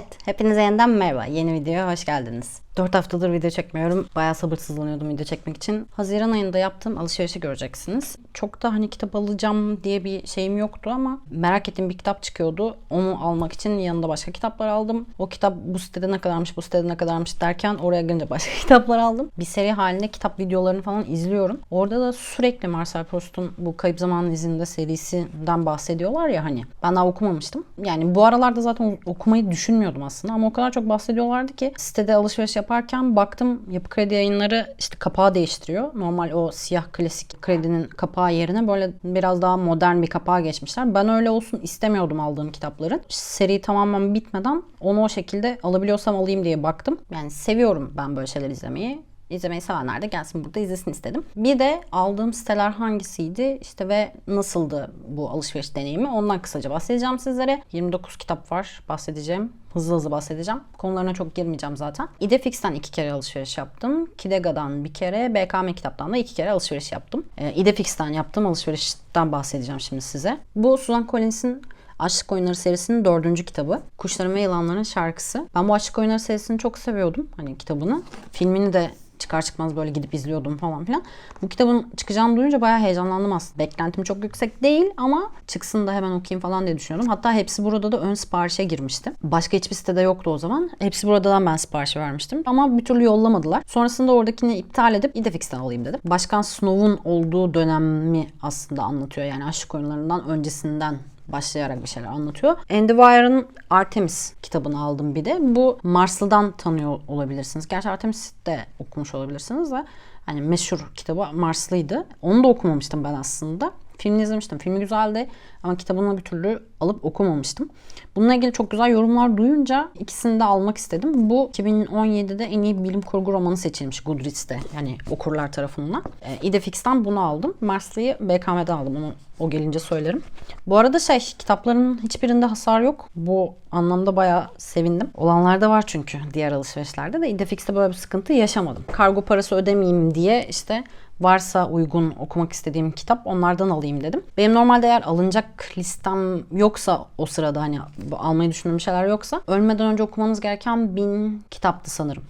Evet, hepinize yeniden merhaba. Yeni videoya hoş geldiniz. 4 haftadır video çekmiyorum. Bayağı sabırsızlanıyordum video çekmek için. Haziran ayında yaptığım alışverişi göreceksiniz. Çok da hani kitap alacağım diye bir şeyim yoktu ama merak ettiğim bir kitap çıkıyordu. Onu almak için yanında başka kitaplar aldım. O kitap bu sitede ne kadarmış, bu sitede ne kadarmış derken oraya gelince başka kitaplar aldım. Bir seri halinde kitap videolarını falan izliyorum. Orada da sürekli Marcel Proust'un bu Kayıp Zamanın İzinde serisinden bahsediyorlar ya hani. Ben daha okumamıştım. Yani bu aralarda zaten okumayı düşünmüyordum aslında ama o kadar çok bahsediyorlardı ki sitede alışveriş yaparken baktım Yapı Kredi yayınları işte kapağı değiştiriyor. Normal o siyah klasik kredinin kapağı yerine böyle biraz daha modern bir kapağa geçmişler. Ben öyle olsun istemiyordum aldığım kitapların. Seri tamamen bitmeden onu o şekilde alabiliyorsam alayım diye baktım. Yani seviyorum ben böyle şeyler izlemeyi. İzlemeyi sevenler de gelsin burada izlesin istedim. Bir de aldığım siteler hangisiydi işte ve nasıldı bu alışveriş deneyimi ondan kısaca bahsedeceğim sizlere. 29 kitap var bahsedeceğim. Hızlı hızlı bahsedeceğim. Konularına çok girmeyeceğim zaten. İdefix'ten iki kere alışveriş yaptım. Kidega'dan bir kere, BKM kitaptan da iki kere alışveriş yaptım. E, İdefix'ten yaptığım alışverişten bahsedeceğim şimdi size. Bu Susan Collins'in Aşk Oyunları serisinin dördüncü kitabı. Kuşların ve Yılanların Şarkısı. Ben bu Aşk Oyunları serisini çok seviyordum. Hani kitabını. Filmini de çıkar çıkmaz böyle gidip izliyordum falan filan. Bu kitabın çıkacağını duyunca bayağı heyecanlandım aslında. Beklentim çok yüksek değil ama çıksın da hemen okuyayım falan diye düşünüyordum. Hatta hepsi burada da ön siparişe girmişti. Başka hiçbir sitede yoktu o zaman. Hepsi buradan ben sipariş vermiştim. Ama bir türlü yollamadılar. Sonrasında oradakini iptal edip Idefix'ten alayım dedim. Başkan Snow'un olduğu dönemi aslında anlatıyor. Yani aşk oyunlarından öncesinden başlayarak bir şeyler anlatıyor. Andy Weir'ın Artemis kitabını aldım bir de. Bu Marslı'dan tanıyor olabilirsiniz. Gerçi Artemis de okumuş olabilirsiniz de hani meşhur kitabı Marslıydı. Onu da okumamıştım ben aslında. Filmini izlemiştim. Filmi güzeldi ama kitabını bir türlü alıp okumamıştım. Bununla ilgili çok güzel yorumlar duyunca ikisini de almak istedim. Bu 2017'de en iyi bilim kurgu romanı seçilmiş Goodreads'te. Yani okurlar tarafından. E, Idefix'ten bunu aldım. Marslı'yı BKM'den aldım. Onu o gelince söylerim. Bu arada şey kitapların hiçbirinde hasar yok. Bu anlamda bayağı sevindim. Olanlar da var çünkü diğer alışverişlerde de Idefix'te böyle bir sıkıntı yaşamadım. Kargo parası ödemeyeyim diye işte varsa uygun okumak istediğim kitap onlardan alayım dedim. Benim normalde eğer alınacak listem yoksa o sırada hani almayı düşündüğüm şeyler yoksa ölmeden önce okumanız gereken bin kitaptı sanırım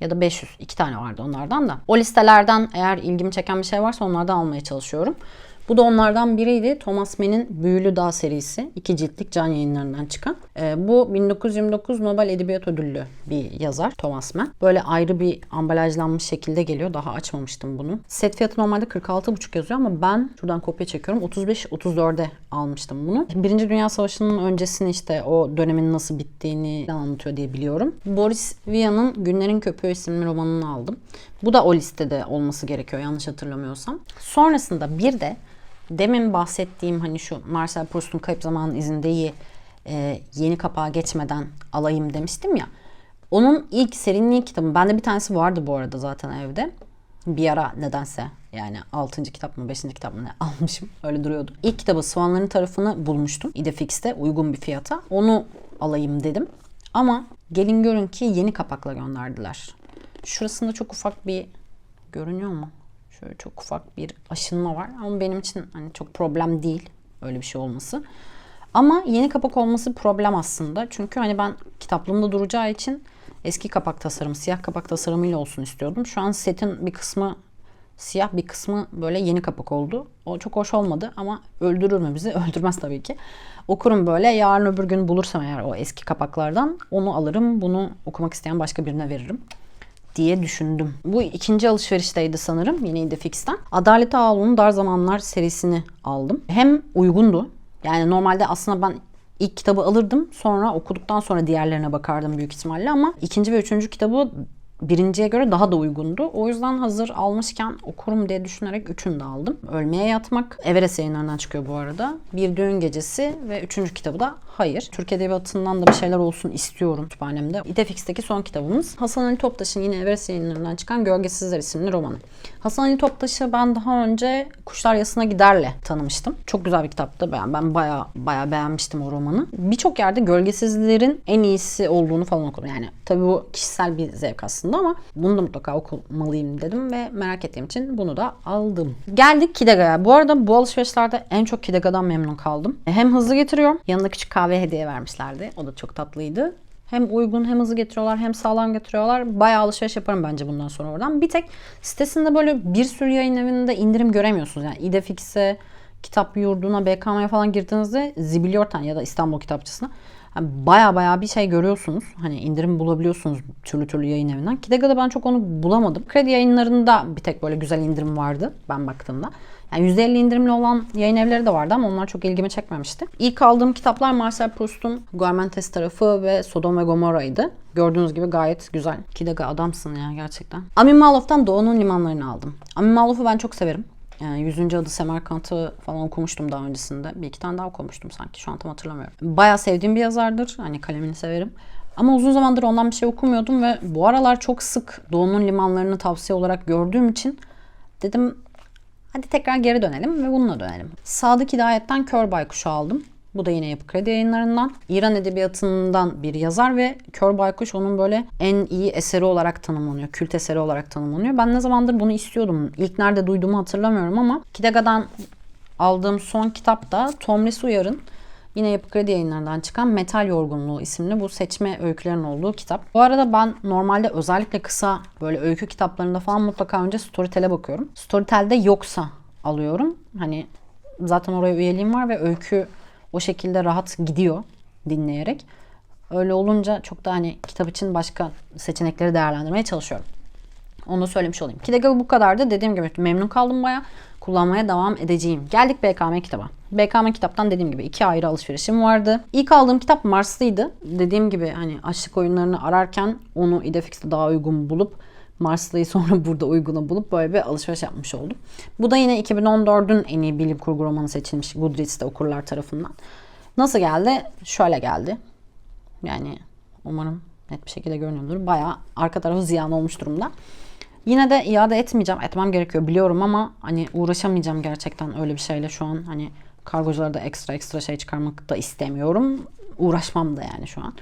ya da 500 iki tane vardı onlardan da. O listelerden eğer ilgimi çeken bir şey varsa onlardan almaya çalışıyorum. Bu da onlardan biriydi. Thomas Mann'in Büyülü Dağ serisi. iki ciltlik can yayınlarından çıkan. Ee, bu 1929 Nobel Edebiyat Ödüllü bir yazar Thomas Mann. Böyle ayrı bir ambalajlanmış şekilde geliyor. Daha açmamıştım bunu. Set fiyatı normalde 46,5 yazıyor ama ben şuradan kopya çekiyorum. 35-34'e almıştım bunu. Birinci Dünya Savaşı'nın öncesini işte o dönemin nasıl bittiğini anlatıyor diye biliyorum. Boris Vian'ın Günlerin Köpüğü isimli romanını aldım. Bu da o listede olması gerekiyor yanlış hatırlamıyorsam. Sonrasında bir de demin bahsettiğim hani şu Marcel Proust'un Kayıp Zamanın İzinde'yi e, yeni kapağa geçmeden alayım demiştim ya. Onun ilk serinin ilk kitabı. Bende bir tanesi vardı bu arada zaten evde. Bir ara nedense yani 6. kitap mı 5. kitap mı ne almışım. Öyle duruyordu. İlk kitabı Swanların tarafını bulmuştum. Idefix'te uygun bir fiyata. Onu alayım dedim. Ama gelin görün ki yeni kapakla gönderdiler. Şurasında çok ufak bir görünüyor mu? Şöyle çok ufak bir aşınma var ama benim için hani çok problem değil öyle bir şey olması. Ama yeni kapak olması problem aslında. Çünkü hani ben kitaplığımda duracağı için eski kapak tasarımı, siyah kapak tasarımıyla olsun istiyordum. Şu an setin bir kısmı siyah bir kısmı böyle yeni kapak oldu. O çok hoş olmadı ama öldürür mü bizi? Öldürmez tabii ki. Okurum böyle. Yarın öbür gün bulursam eğer o eski kapaklardan onu alırım. Bunu okumak isteyen başka birine veririm diye düşündüm. Bu ikinci alışverişteydi sanırım yine Idefix'ten. Adalet Ağaoğlu'nun Dar Zamanlar serisini aldım. Hem uygundu. Yani normalde aslında ben ilk kitabı alırdım. Sonra okuduktan sonra diğerlerine bakardım büyük ihtimalle ama ikinci ve üçüncü kitabı birinciye göre daha da uygundu. O yüzden hazır almışken okurum diye düşünerek üçünü de aldım. Ölmeye Yatmak Everest yayınlarından çıkıyor bu arada. Bir Düğün Gecesi ve üçüncü kitabı da Hayır. Türk Edebiyatı'ndan da bir şeyler olsun istiyorum kütüphanemde. İdefix'teki son kitabımız. Hasan Ali Toptaş'ın yine Everest yayınlarından çıkan Gölgesizler isimli romanı. Hasan Ali Toptaş'ı ben daha önce Kuşlar Yasına Gider'le tanımıştım. Çok güzel bir kitaptı. Ben, ben baya baya beğenmiştim o romanı. Birçok yerde Gölgesizlerin en iyisi olduğunu falan okudum. Yani tabii bu kişisel bir zevk aslında ama bunu da mutlaka okumalıyım dedim ve merak ettiğim için bunu da aldım. Geldik Kidega'ya. Bu arada bu alışverişlerde en çok Kidega'dan memnun kaldım. Hem hızlı getiriyor. Yanında küçük kahve hediye vermişlerdi. O da çok tatlıydı. Hem uygun hem hızlı getiriyorlar hem sağlam getiriyorlar. Bayağı alışveriş yaparım bence bundan sonra oradan. Bir tek sitesinde böyle bir sürü yayın evinde indirim göremiyorsunuz. Yani İdefix'e, Kitap Yurdu'na, BKM'ye falan girdiğinizde Zibilyortan ya da İstanbul Kitapçısı'na baya baya bir şey görüyorsunuz. Hani indirim bulabiliyorsunuz türlü türlü yayın evinden. Kidega'da ben çok onu bulamadım. Kredi yayınlarında bir tek böyle güzel indirim vardı ben baktığımda. Yani %50 indirimli olan yayın evleri de vardı ama onlar çok ilgimi çekmemişti. İlk aldığım kitaplar Marcel Proust'un Guermantes tarafı ve Sodom ve Gomorra'ydı. Gördüğünüz gibi gayet güzel. Kidega adamsın ya gerçekten. Amin Malof'tan Doğu'nun limanlarını aldım. Amin Malof'u ben çok severim. Yani 100. adı Semerkant'ı falan okumuştum daha öncesinde. Bir iki tane daha okumuştum sanki. Şu an tam hatırlamıyorum. Bayağı sevdiğim bir yazardır. Hani kalemini severim. Ama uzun zamandır ondan bir şey okumuyordum ve bu aralar çok sık Doğu'nun limanlarını tavsiye olarak gördüğüm için dedim hadi tekrar geri dönelim ve bununla dönelim. Sadık Hidayet'ten Kör Baykuş'u aldım. Bu da yine Yapı Kredi yayınlarından. İran edebiyatından bir yazar ve Kör Baykuş onun böyle en iyi eseri olarak tanımlanıyor. Kült eseri olarak tanımlanıyor. Ben ne zamandır bunu istiyordum. İlk nerede duyduğumu hatırlamıyorum ama Kidega'dan aldığım son kitap da Tomris Uyar'ın Yine Yapı Kredi yayınlarından çıkan Metal Yorgunluğu isimli bu seçme öykülerin olduğu kitap. Bu arada ben normalde özellikle kısa böyle öykü kitaplarında falan mutlaka önce Storytel'e bakıyorum. Storytel'de yoksa alıyorum. Hani zaten oraya üyeliğim var ve öykü o şekilde rahat gidiyor dinleyerek. Öyle olunca çok da hani kitap için başka seçenekleri değerlendirmeye çalışıyorum. Onu da söylemiş olayım. Kidega bu kadardı. Dediğim gibi memnun kaldım baya. Kullanmaya devam edeceğim. Geldik BKM kitaba. BKM kitaptan dediğim gibi iki ayrı alışverişim vardı. İlk aldığım kitap Mars'lıydı. Dediğim gibi hani açlık oyunlarını ararken onu Idefix'te daha uygun bulup Marslı'yı sonra burada uyguna bulup böyle bir alışveriş yapmış oldum. Bu da yine 2014'ün en iyi bilim kurgu romanı seçilmiş Goodreads'te okurlar tarafından. Nasıl geldi? Şöyle geldi. Yani umarım net bir şekilde görünüyordur. Bayağı arka tarafı ziyan olmuş durumda. Yine de iade etmeyeceğim. Etmem gerekiyor biliyorum ama hani uğraşamayacağım gerçekten öyle bir şeyle şu an. Hani kargoculara da ekstra ekstra şey çıkarmak da istemiyorum. Uğraşmam da yani şu an.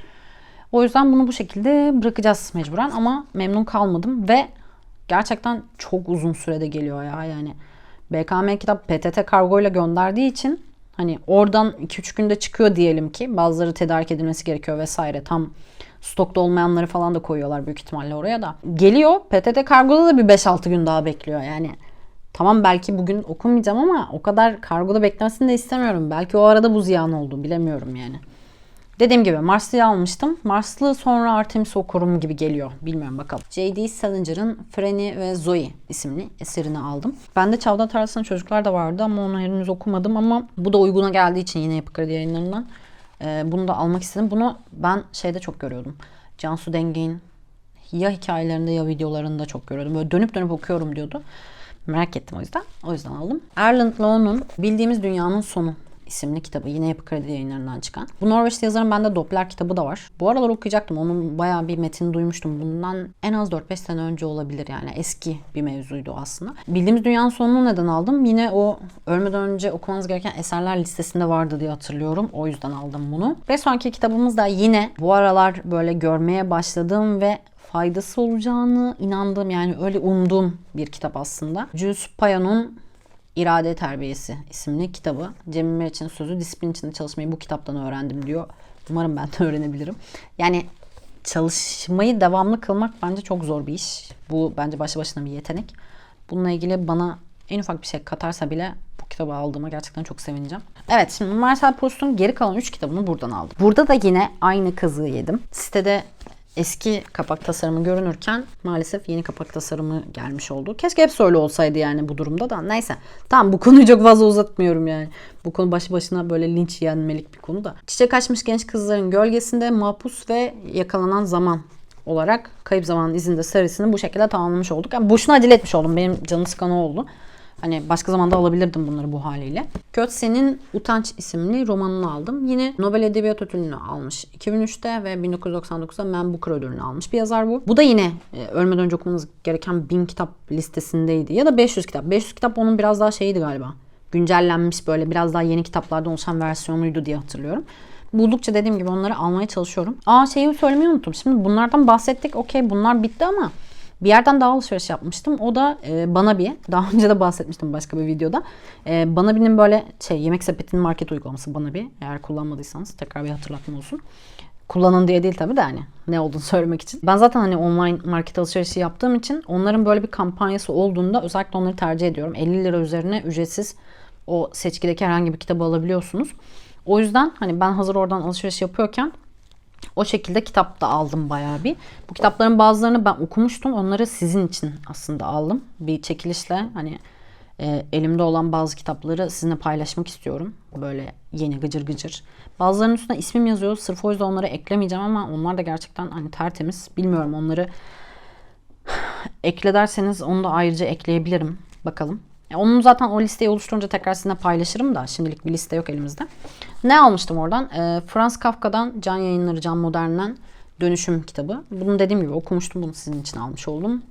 O yüzden bunu bu şekilde bırakacağız mecburen ama memnun kalmadım ve gerçekten çok uzun sürede geliyor ya yani. BKM kitap PTT kargo ile gönderdiği için hani oradan 2-3 günde çıkıyor diyelim ki bazıları tedarik edilmesi gerekiyor vesaire tam stokta olmayanları falan da koyuyorlar büyük ihtimalle oraya da. Geliyor PTT kargoda da bir 5-6 gün daha bekliyor yani. Tamam belki bugün okumayacağım ama o kadar kargoda beklemesini de istemiyorum. Belki o arada bu ziyan oldu bilemiyorum yani. Dediğim gibi Marslı'yı almıştım. Marslı sonra Artemis okurum gibi geliyor. Bilmiyorum bakalım. J.D. Salinger'ın Freni ve Zoe isimli eserini aldım. Bende Çavdar Tarlası'nın çocuklar da vardı ama onu henüz okumadım ama bu da uyguna geldiği için yine Yapı Kredi yayınlarından e, bunu da almak istedim. Bunu ben şeyde çok görüyordum. Cansu Denge'in ya hikayelerinde ya videolarında çok görüyordum. Böyle dönüp dönüp okuyorum diyordu. Merak ettim o yüzden. O yüzden aldım. Erland Lowe'nun Bildiğimiz Dünyanın Sonu isimli kitabı. Yine Yapı Kredi yayınlarından çıkan. Bu Norveçli yazarın bende Doppler kitabı da var. Bu aralar okuyacaktım. Onun bayağı bir metini duymuştum. Bundan en az 4-5 sene önce olabilir yani. Eski bir mevzuydu aslında. Bildiğimiz Dünyanın Sonunu neden aldım? Yine o ölmeden önce okumanız gereken eserler listesinde vardı diye hatırlıyorum. O yüzden aldım bunu. Ve sonraki kitabımız da yine bu aralar böyle görmeye başladığım ve faydası olacağını inandığım yani öyle umduğum bir kitap aslında. Jules Payon'un İrade Terbiyesi isimli kitabı. Cemil Meriç'in sözü disiplin içinde çalışmayı bu kitaptan öğrendim diyor. Umarım ben de öğrenebilirim. Yani çalışmayı devamlı kılmak bence çok zor bir iş. Bu bence başlı başına bir yetenek. Bununla ilgili bana en ufak bir şey katarsa bile bu kitabı aldığıma gerçekten çok sevineceğim. Evet şimdi Marcel Proust'un geri kalan 3 kitabını buradan aldım. Burada da yine aynı kazığı yedim. Sitede eski kapak tasarımı görünürken maalesef yeni kapak tasarımı gelmiş oldu. Keşke hep öyle olsaydı yani bu durumda da. Neyse. Tamam bu konuyu çok fazla uzatmıyorum yani. Bu konu başı başına böyle linç yenmelik bir konu da. Çiçek açmış genç kızların gölgesinde mahpus ve yakalanan zaman olarak Kayıp Zamanın izinde serisini bu şekilde tamamlamış olduk. Yani boşuna acele etmiş oldum. Benim canım sıkan oldu. Hani başka zamanda alabilirdim bunları bu haliyle. Götze'nin Utanç isimli romanını aldım. Yine Nobel Edebiyat Ödülünü almış 2003'te ve 1999'da Man Booker ödülünü almış bir yazar bu. Bu da yine e, ölmeden önce okumanız gereken 1000 kitap listesindeydi. Ya da 500 kitap. 500 kitap onun biraz daha şeydi galiba. Güncellenmiş böyle biraz daha yeni kitaplardan oluşan versiyonuydu diye hatırlıyorum. Buldukça dediğim gibi onları almaya çalışıyorum. Aa şeyi söylemeyi unuttum. Şimdi bunlardan bahsettik. Okey bunlar bitti ama bir yerden daha alışveriş yapmıştım. O da e, bana bir. Daha önce de bahsetmiştim başka bir videoda. E, bana birinin böyle şey yemek sepetinin market uygulaması bana bir. Eğer kullanmadıysanız tekrar bir hatırlatma olsun. Kullanın diye değil tabii de hani ne olduğunu söylemek için. Ben zaten hani online market alışverişi yaptığım için onların böyle bir kampanyası olduğunda özellikle onları tercih ediyorum. 50 lira üzerine ücretsiz o seçkideki herhangi bir kitabı alabiliyorsunuz. O yüzden hani ben hazır oradan alışveriş yapıyorken o şekilde kitap da aldım bayağı bir. Bu kitapların bazılarını ben okumuştum. Onları sizin için aslında aldım. Bir çekilişle hani e, elimde olan bazı kitapları sizinle paylaşmak istiyorum. Böyle yeni gıcır gıcır. Bazılarının üstüne ismim yazıyor. Sırf o yüzden onları eklemeyeceğim ama onlar da gerçekten hani tertemiz. Bilmiyorum onları ekle derseniz onu da ayrıca ekleyebilirim. Bakalım. Onun zaten o listeyi oluşturunca tekrar sizinle paylaşırım da şimdilik bir liste yok elimizde. Ne almıştım oradan? Ee, Franz Kafka'dan Can Yayınları Can Modern'den Dönüşüm kitabı. Bunu dediğim gibi okumuştum. Bunu sizin için almış oldum.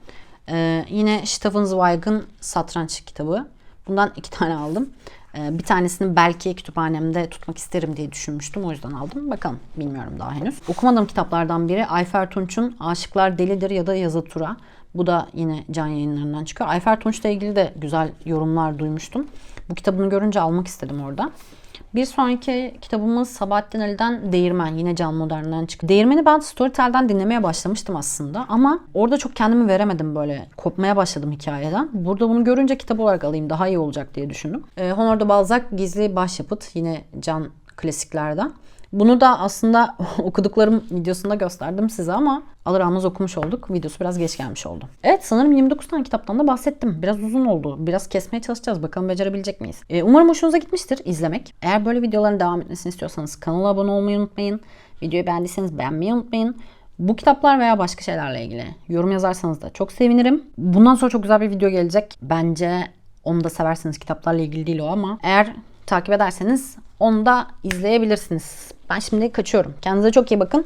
Ee, yine Stefan Zweig'ın Satranç kitabı. Bundan iki tane aldım. Ee, bir tanesini belki kütüphanemde tutmak isterim diye düşünmüştüm. O yüzden aldım. Bakalım. Bilmiyorum daha henüz. Okumadığım kitaplardan biri Ayfer Tunç'un Aşıklar Delidir ya da Yazı Tura. Bu da yine can yayınlarından çıkıyor. Ayfer Tunç'la ilgili de güzel yorumlar duymuştum. Bu kitabını görünce almak istedim orada. Bir sonraki kitabımız Sabahattin Ali'den Değirmen. Yine Can Modern'den çıktı. Değirmen'i ben Storytel'den dinlemeye başlamıştım aslında. Ama orada çok kendimi veremedim böyle. Kopmaya başladım hikayeden. Burada bunu görünce kitap olarak alayım daha iyi olacak diye düşündüm. Ee, Honor de Balzac Gizli Başyapıt. Yine Can klasiklerden. Bunu da aslında okuduklarım videosunda gösterdim size ama alır almaz okumuş olduk. Videosu biraz geç gelmiş oldu. Evet sanırım 29 tane kitaptan da bahsettim. Biraz uzun oldu. Biraz kesmeye çalışacağız. Bakalım becerebilecek miyiz? Ee, umarım hoşunuza gitmiştir izlemek. Eğer böyle videoların devam etmesini istiyorsanız kanala abone olmayı unutmayın. Videoyu beğendiyseniz beğenmeyi unutmayın. Bu kitaplar veya başka şeylerle ilgili yorum yazarsanız da çok sevinirim. Bundan sonra çok güzel bir video gelecek. Bence onu da severseniz kitaplarla ilgili değil o ama eğer takip ederseniz onu da izleyebilirsiniz. Ben şimdi kaçıyorum. Kendinize çok iyi bakın.